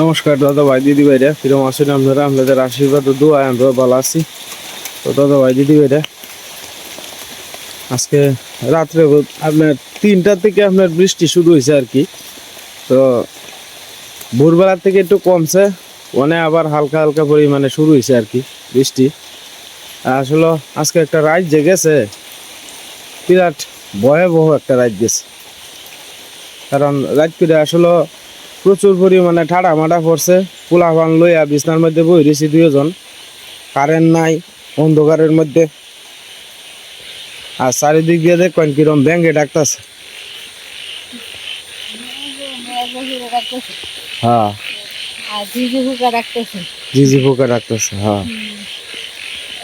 নমস্কার দাদা ভাই, দিদি ভাইরা, কিরম আছেন আপনারা? আপনাদের আশীর্বাদ ও দোয়া আমরা ভালো আছি। তো দাদা ভাই, দিদি ভাইরা, আজকে রাত্রে আপনার তিনটার থেকে আপনার বৃষ্টি শুরু হয়েছে আর কি। তো ভোরবেলার থেকে একটু কমছে মানে আবার হালকা হালকা পরিমাণে শুরু হয়েছে আর কি বৃষ্টি। আসলে আজকে একটা রাত জেগেছে, বিরাট ভয়াবহ একটা রাত গেছে। কারণ রাত করে আসলে প্রচুর পরিমাণে ঠাড়া মাটা পড়ছে। পোলা পান লইয়া বিছনার মধ্যে বই রয়েছি দুজন কারেন্ট নাই অন্ধকারের মধ্যে। আর চারিদিক দিয়ে দেখবেন কিরম ব্যাঙ্গে ডাকতেছে। হ্যাঁ। জিজু ডাকতেছে হ্যাঁ।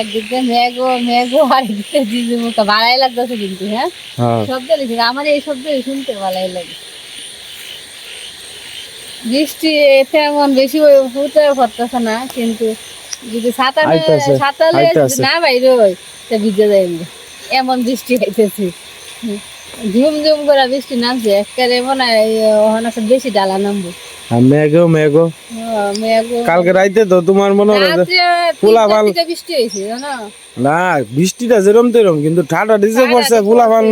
একদিকে মেঘো মেঘো আর একদিকে জিজু হুকা ভালাই লাগতেছে কিন্তু হ্যাঁ? হ্যাঁ। শব্দ লিখে আমার এই শব্দ শুনতে ভালাই লাগে। বৃষ্টি তেমন বেশি ফুটে পড়তেছে না কিন্তু যদি আইতাছে, সাঁতারে না বাইরে হয় তা ভিজে যায় এমন। বৃষ্টি হইতেছে। ঝুম ঝুম করে বৃষ্টি নামছে একেবারে মনে হয় ওখানে বেশি ডালা নামবো। মেঘো মেঘো। কালকে রাইতে তো তোমার মনে হয় বৃষ্টি হয়েছে না? বৃষ্টিটা যেরম তেরম কিন্তু ডিজে পড়ছে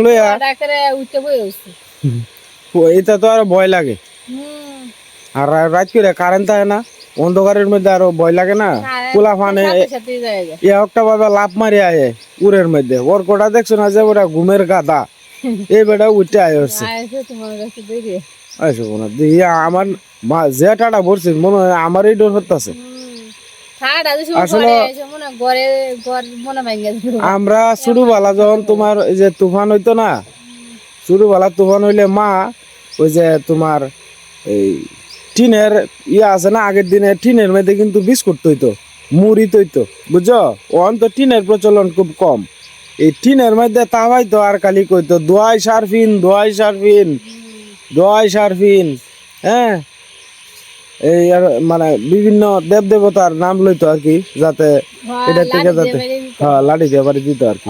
লইয়া। এটা তো আরও ভয় লাগে। হুম। আর রাত করে কারেন্ট থাকে না অন্ধকারের মধ্যে আরও ভয় লাগে না ফানে সাথে জায়গা এ একটা ভাবে লাভ মারি আয়ে উড়ের মধ্যে। ওর কোটা দেখছ না যে ওরা ঘুমের গাদা? এই বেটা উঠে আয় হচ্ছে আইসো কোনা দিয়ে আমার মা যে টাটা ভরছে মনে হয় আমারই ডর হয় দিল আমরা ছোটবেলা যখন তোমার এই যে তুফান হইতো না ছোটবেলা তুফান হইলে মা ওই যে তোমার এই টিনের ইয়ে আছে না আগের দিনে টিনের মধ্যে কিন্তু বিস্কুট তৈতো মুড়ি তৈতো বুঝছ? ওখান তো টিনের প্রচলন খুব কম। এই টিনের মধ্যে তাওয়াই তো আর খালি কইতো দোয়াই সারফিন দোয়াই সারফিন দোয়াই সারফিন হ্যাঁ? এই আর মানে বিভিন্ন দেব দেবতার নাম লইতো আর কি যাতে এটা থেকে যাতে হ্যাঁ লাঠি দিয়ে বাড়ি দিত আর কি।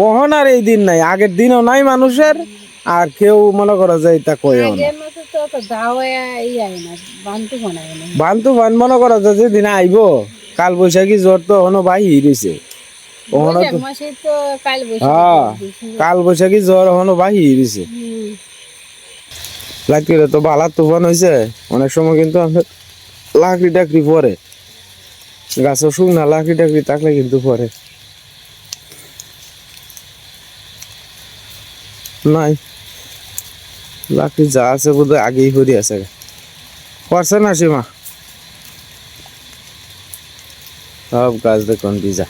ওহন আর এই দিন নাই আগের দিনও নাই মানুষের আর কেউ মনে করো যে এটা কই বান্তু বান মনে করো যে যেদিন আইব কাল বৈশাখী জ্বর তো হনো ওহনো তো কাল হ্যাঁ কাল বৈশাখী জ্বর হনো রয়েছে লাইট করে তো বালা তুফান হয়েছে অনেক সময় কিন্তু লাকড়ি টাকড়ি পরে। গাছের শুকনা লাকড়ি টাকড়ি থাকলে কিন্তু পরে। নাই। লাকড়ি যা আছে বোধ আগেই পরি আছে। পড়ছে না সীমা? সব গাছ দেখুন ভিজা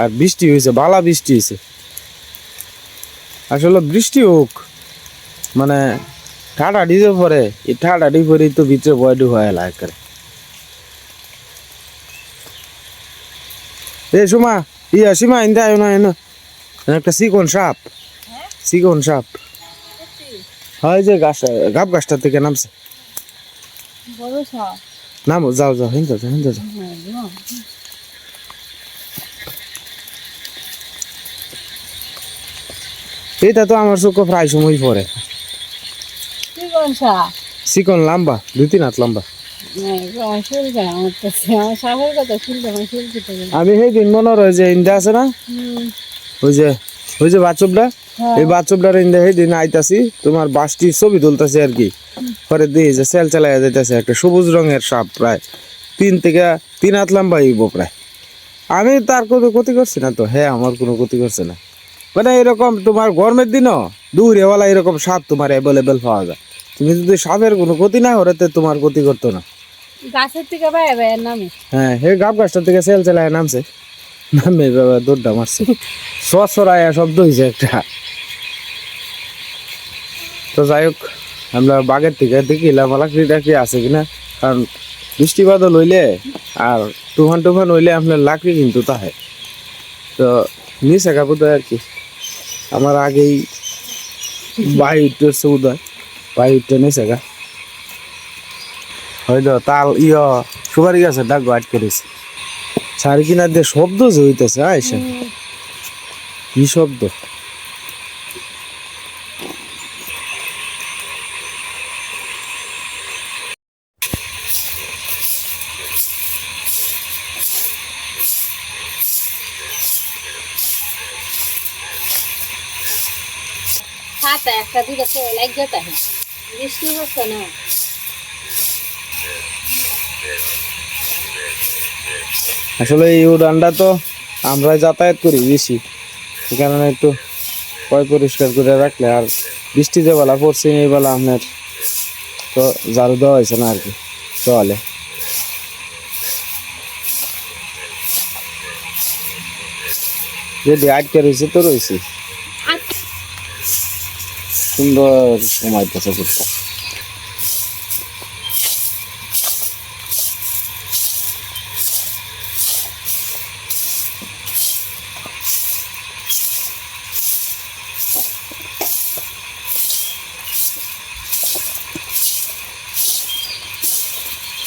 আর বৃষ্টি হয়েছে বালা বৃষ্টি হয়েছে আসলে বৃষ্টি হোক মানে ঠাডা ডিজে পরে এই ঠাডা ডি পরে তো ভিতরে বয়ডু হয় লাগে করে এ সুমা ইয়া সীমা ইন্দা আয় না এনো একটা চিকন সাপ। চিকন সাপ। হয় যে গাছ গাব গাছটা থেকে নামছে। নাম যাও যাও হিন্দা যাও হিন্দা যাও। এটা তো আমার চোখে প্রায় সময় পরে চিকন লম্বা দুই তিন হাত লম্বা। গেল আমি সেই দিন মনে হয় যে ইন্দা আছে না? ওই যে ওই যে বাচ্চবটা এই বাচ্চবটার সেই দিন আইতাছি তোমার বাসটি ছবি তুলতেছে আর কি। পরে দিই যে সেল চালাই যাইতেছে একটা সবুজ রঙের সাপ প্রায়। তিন থেকে তিন হাত লম্বা হইব প্রায়। আমি তার কোনো ক্ষতি করছি না তো? হ্যাঁ আমার কোনো ক্ষতি করছে না। মানে এরকম তোমার গরমের দিনও দূরেওয়ালা এরকম সাপ তোমার অ্যাভেলেবেল পাওয়া যায়। তুমি যদি সাপের কোনো ক্ষতি না হরে তোমার ক্ষতি করতো না। গাছের থেকে হ্যাঁ হে গাব গাছটা থেকে সেল চালায় নামছে। মারছে। শব্দ হয়েছে একটা। তো যাই হোক, আমরা বাগের থেকে লাকড়িটা কি আছে কিনা। কারণ বৃষ্টি হইলে আর তুফান টুফান হইলে আপনার লাকড়ি কিন্তু তাহে। তো নিচে কাপড় আর কি। আমার আগেই বাই উঠতেছে উদয় বাই উঠতে নিচে গা। হয়তো তাল ইয় সুপারি গাছের ডাক আটকে রয়েছে। সার কিনার দিয়ে শব্দ যে হইতেছে আয়সা কি শব্দ? खाता है कभी बच्चे लग जाता আসলে এই উড়ানটা তো আমরা যাতায়াত করি বেশি এই কারণে একটু পয় পরিষ্কার করে রাখলে আর বৃষ্টি যে বেলা পড়ছে এই বেলা আপনার তো ঝাড়ু দেওয়া হয়েছে না আর কি চলে। যদি আটকে রয়েছে তো রয়েছে। আচ্ছা। সুন্দর সময় করতে এই যে টেবিলে নিয়ে হ্যাঁ গেছে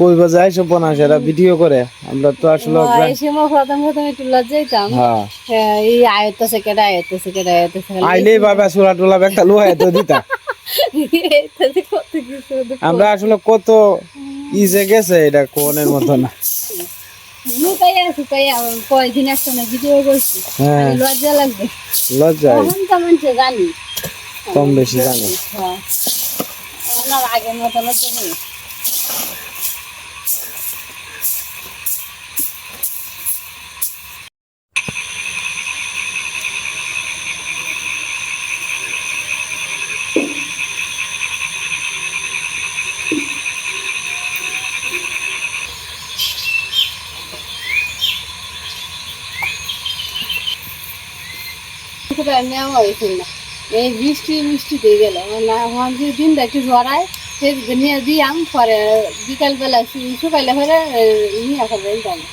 কইবা যায় সব না সেটা ভিডিও করে। আমরা তো আসলে এই সময় প্রথম প্রথম একটু লজ্জাইতাম হ্যাঁ। হ্যাঁ, এই আয়ত্ত সেকেটা আয়ত্ত সেকেটা আয়ত্ত সেকেটা আইলেই বাবা সুরা টুলা একটা লোহায় তো দিতা। আমরা আসলে কত ইসে গেছে এটা কোনের মতো না। লুকাই কয়দিন একটা ভিডিও করছি। হ্যাঁ। লজ্জা লাগবে। জানি। কম বেশি জানি। হ্যাঁ। আগের মতো লজ্জা কিছুটা নেওয়া হয়েছিল না। এই বৃষ্টি, মিষ্টি দিয়ে গেল। না আমার যে দিনটা একটু ঝরায় সে নিয়ে দিয়াম, পরে বিকালবেলা শুকাইলে পরে নিয়ে যায় জানি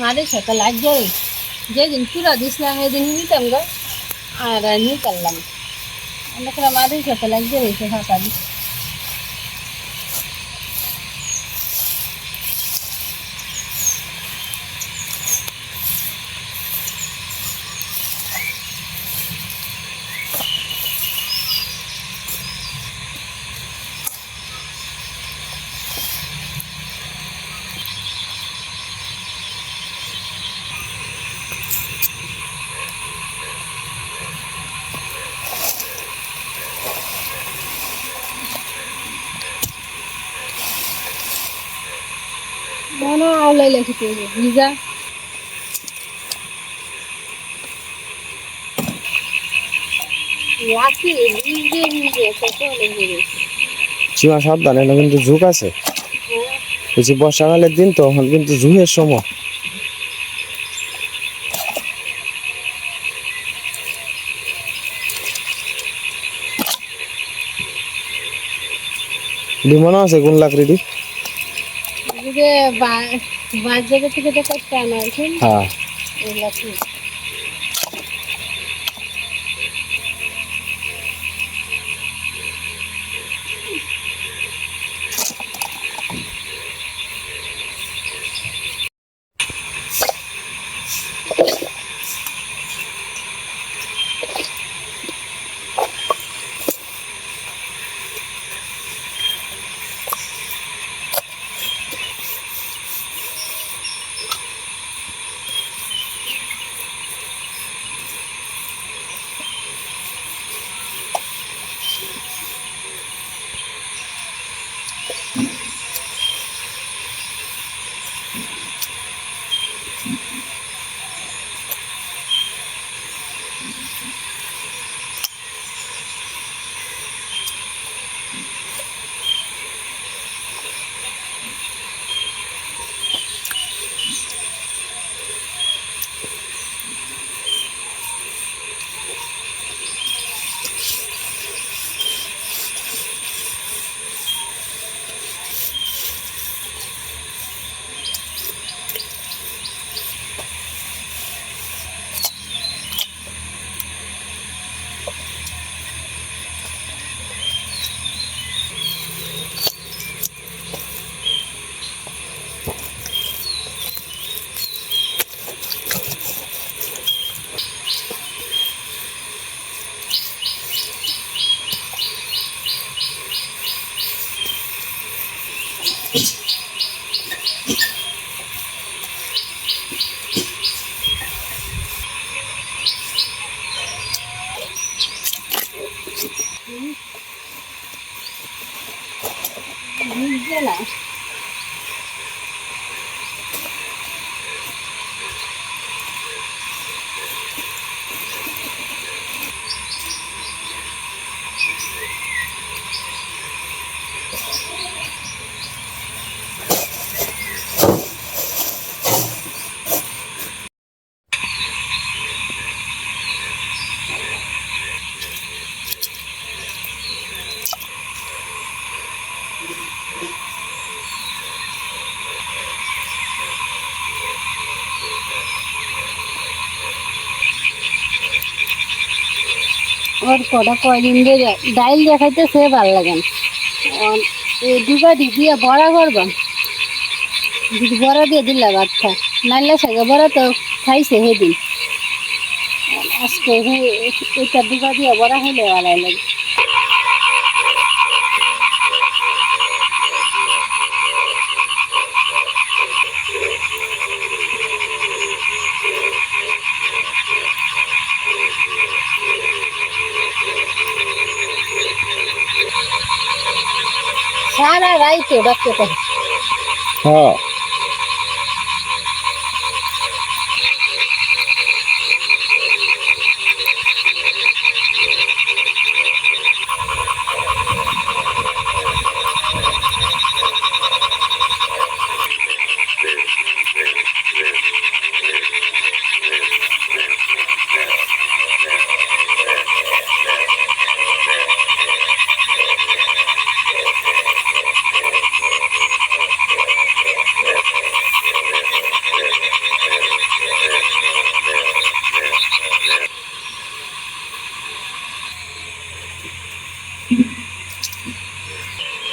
মারে সাথে লাগবে। যেদিন পুরো দিছিলাম এদিন নিতাম গো। আর নিয়ে করলাম অনেক মাদের সাথে লাগবে ফাঁকা দিন মনে আওলাই লেখতে ভিজা রাখি ভিজে ভিজে সীমা সাবধানে না কিন্তু ঝুঁক আছে। বলছি বর্ষাকালের দিন তো এখন কিন্তু ঝুঁকের সময়। ডিমনও আছে কোন লাকড়ি বা- বাস জায়গা থেকে তো কষ্ট আনা হয়েছে ওর কটা কয়দিন ধরে ডাইল দেখাইতে সে ভালো লাগে না। আর দুগাটি দিয়ে বড়া করবাম যদি বড়া দিয়ে দিলাম আচ্ছা নাইলে সাগে বড়া তো খাইছে সেদিন। আর আজকে এটা দুবা দিয়ে বড়া হইলে ভালো লাগে। সারা রাইতে ডাক্তার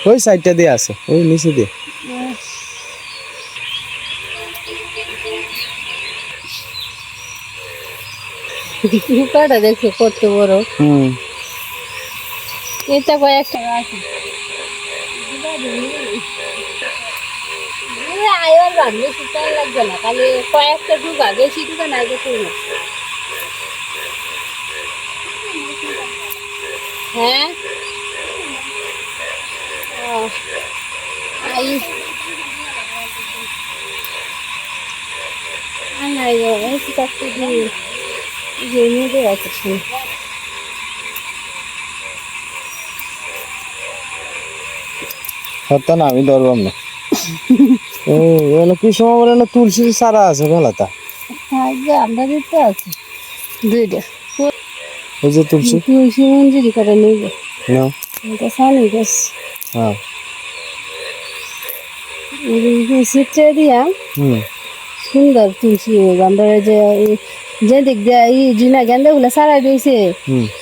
ওই সাইডটা দিয়ে আছে ওই নিচে দিয়ে। কুকাটা দেখছ কত বড়। হুম। এটা কয়েকটা আছে। আয়র গান বেশি লাগবে না খালি কয়েকটা ঢুকা বেশি ঢুকা না আগে হ্যাঁ? সত্য না আমি ধরবাম না। কি সময় বলে না তুলসী সারা আছে বেলাটা আমরা দিতে আছে দুইটা। ওই যে তুলসী। তুলসী মঞ্জুরি করে নিবে। হ্যাঁ সিটে দিয়া হুম। সুন্দর তুলসী আমরা যে যে দিক দিয়ে এই জিনা গেন্দা গুলো সারা দিয়েছে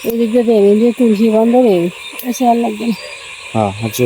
এই দিক দিয়ে দেবে যে তুলসী বন্ধ রে এসে আর লাগবে না। হ্যাঁ আচ্ছা।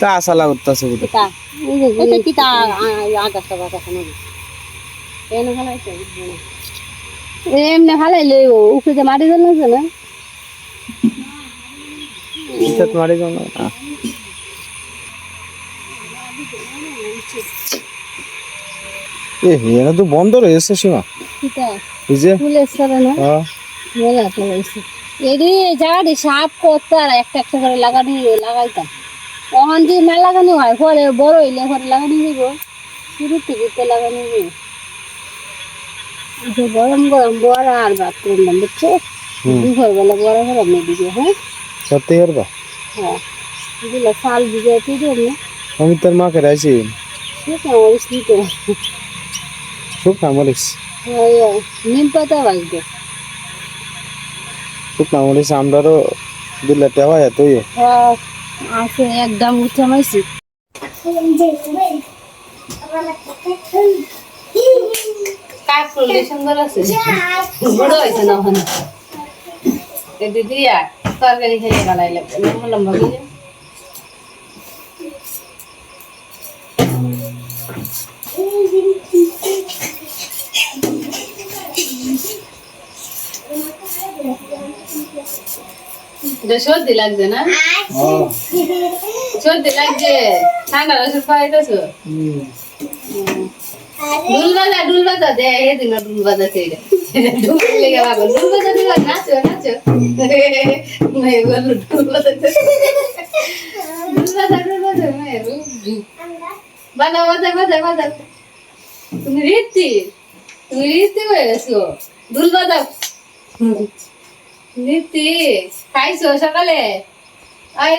তা আশা লাগতেছে বুঝে কিতা এটা কিতা আগাছা বাগাছা নাকি এনে ফেলাইছে এমনি ফেলাইলে উপরে যে মাটি জল আছে না? ইচ্ছাত মারি যাও এ তো বন্ধ রয়েছে সীমা। কিতা এই যে ফুলের সরে না? হ্যাঁ মেলা জায়গাটি সাপ করতে আর একটা একটা করে লাগানি লাগাইতাম। তখন যে না লাগানো হয় পরে বড় হইলে পরে লাগানি দিব শুরু থেকে তো লাগানি দিব আচ্ছা, গরম গরম বড়া আর ভাত করলাম বুঝছ হুম। দুপুর বেলা বড়া করে আমি দিবে হ্যাঁ? সত্যি করবা? হ্যাঁ। এগুলো শাল দিবে তুই দেবে না আমি তোর মাকে রাইছি। সে কেমন দিতে খুব মরিস ওই, নিম পাতা বাজবে শুকনা মরিচ আমরারও দিলে টেওয়া এতই হ্যাঁ, আছে একদম উঠে মাইছি কাক করলে সুন্দর আছে? বড় হয়েছে না ওখানে? এ দিদি আর তরকারি খেয়ে গালাই লাগবে। লম্বা লম্বা করে এটা সর্দি লাগছে না? সর্দি লাগছে। ওষুধ খাওয়াইতেছো? ডুল বাজা ডুল বাজা দে হে দিন ডুল বাজা সেইটা ডুল লেগে ভাগো ডুল বাজা ডুল নাচো নাচো। মে বলো ডুল বাজা ডুল বাজা ডুল বাজা মে বাজা বাজা বাজা বাজা। তুমি রীতি তুমি রীতি হয়ে গেছো? ডুল বাজা রীতি খাইছো সকালে? আয়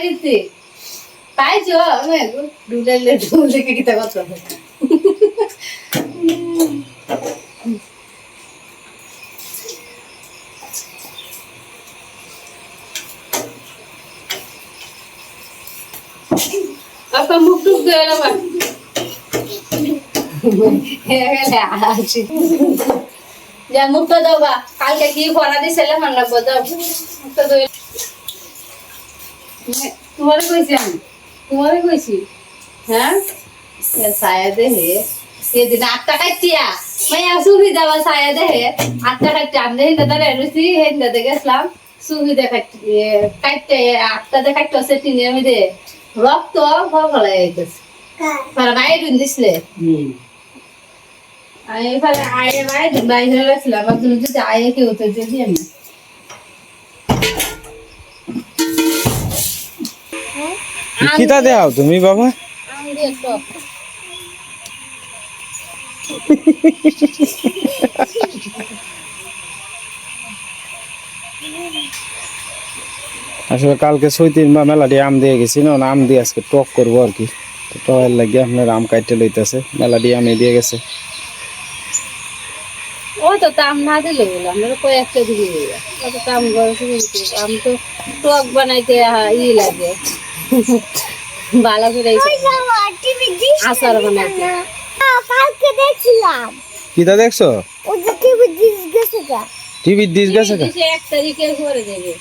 খাইছো? আমি ডুলে ডুল কিতা কথা Apa মুখ টুক দিয়ে আবার যা মুখটা দাও বা কালকে কি ফোনা দিছিলে মান লাগবো দাও মুখটা দই তোমারে কইছি আমি। তোমারে কইছি। হ্যাঁ? ছায়া দেহে। সেদিন আটটা কাটিয়া। মাইয়া সুবিধা বা ছায়া দেহে। আটটা কাটতে আমি হিন্দা দাঁড়ে রুচি হিন্দা গেছিলাম। সুবিধা কাটতে কাটতে আটটা দিয়ে কাটতে আছে টিনের মধ্যে। রক্ত ফলাই যাইতেছে পরে বাইরে দিছিলে। আমি এবারে আয়ে বাইরে বাইরে রাখছিলাম একজন যদি আয়ে কেউ তো যদি আমি কিতা দেও তুমি বাবা আমি দিয়ে টক আসলে কালকে সৈতিন বা মেলাটি আম দিয়ে গেছি না আম দিয়ে আজকে টক করব আর কি। তো টকের লাগে আপনার আম কাটতে লইতেছে মেলাটি আমে দিয়ে গেছে। ওই তো দাম না দিলে বলে আমরা কয়েকটা দিকে অত করে আমি তো টক বানাইতে আহ, ই লাগে। ভালো করে আচার বানাইতে। কালকে দেখছিলাম। দেখছ? ওদের টিভি দিস গেছে গা। দিস তারিখে করে দেবে।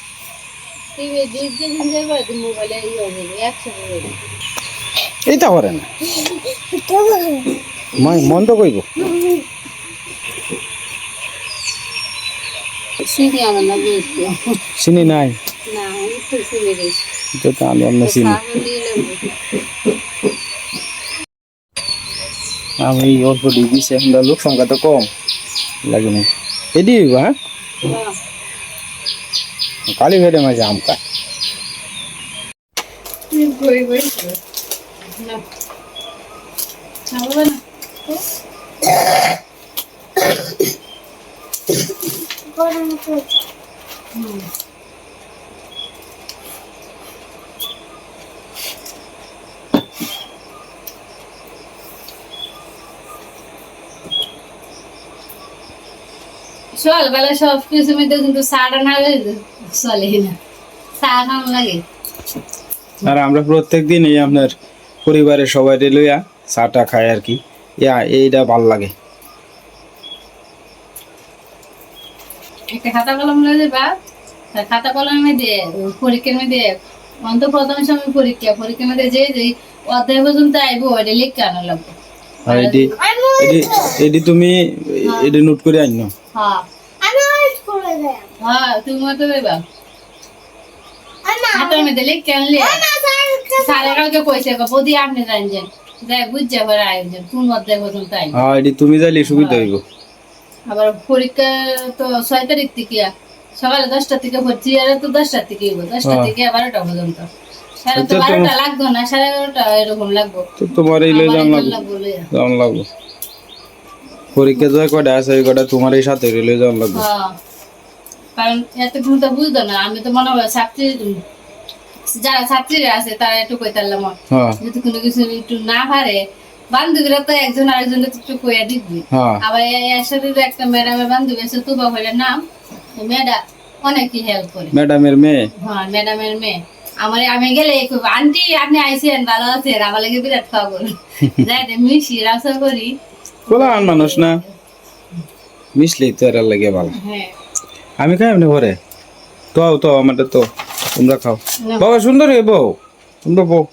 টিভি ডিস যেদিন যাবে মোবাইলে ই এইটা করে না। মই মন তো কইব? চিনি আমার না বুঝতে চিনি নাই না আমি তো চিনি গেছি তো তো আমি আপনার চিনি সাবন দিয়ে নেব আমি অল্প দিয়ে দিছি আমরা লোক সংখ্যা তো কম লাগে না এদি হ্যাঁ হ্যাঁ। কালী ভেড়ে মাঝে আম খায় বই বই না না বাবা না সকালবেলা সব কিছু মধ্যে কিন্তু চাটা না চলে না। চা লাগে। আর আমরা প্রত্যেক দিন এই আপনার পরিবারের সবাই লইয়া চাটা খাই আর কি। ইয়া এইটা ভালো লাগে। একটা খাতা কলম লয়ে যাবা খাতা কলমে দিয়ে পরীক্ষার মধ্যে অন্ত প্রথম সময় পরীক্ষা পরীক্ষার মধ্যে যে যে অধ্যায় পর্যন্ত আইবো ওইটা লিখে আনা লাগবে। তুমি এটি নোট করে আনো হ্যাঁ। আমি করে দেয় হ্যাঁ তুমি মতো দেবা হাতের মধ্যে লিখে আনলে। সাড়ে কালকে পয়সা কব দিয়ে আপনি জানছেন। যাই আয়োজন। কোন অধ্যায় পর্যন্ত আইব? হ্যাঁ এটি তুমি যাইলে সুবিধা হইব। আবার পরীক্ষা তো ছয় তারিখ থেকে। সকালে দশটা থেকে ভর্তি আর তো দশটার থেকে দশটা হ্যাঁ। থেকে বারোটা পর্যন্ত। সাড়ে তো আচ্ছা, বারোটা লাগতো না সাড়ে এগারোটা এরকম লাগবো। তো তোমার এই লই আমার যাওয়ান লাগবো। লইয়া। যাওয়ান লাগবে। পরীক্ষা যায় কটা আছে ওই কটা তোমার এই সাথে লই যাওয়ান লাগবে। হ্যাঁ। কারণ এত তো বুঝতো না আমি তো মনে হয় ছাত্রী যারা ছাত্রীরা আছে তারা একটু কইতারলাম হ্যাঁ। যদি কোনো কিছু একটু না পারে বান্ধবীরা তো একজন আরেকজনের একটু কইয়া দিবি। হ্যাঁ। আবার এ- এর সাথে একটা ম্যাডামের বান্ধবী আছে তুবা নাম। অনেকই হেল্প করে। ম্যাডামের মেয়ে? হ্যাঁ ম্যাডামের মেয়ে। আমার আমি গেলে আন্টি আপনি আইসেন ভালো আছেন? আমার লাগে বিরাট পাগল। যাই মিশি রাসা করি। কোলান মানুষ না? মিশলেই তো এরা লাগে ভালো। হ্যাঁ। আমি খাই এমনি ঘরে? তো তো আমাদের তো। তোমরা খাও। বাবা সুন্দর বউ। তোমরা বউ।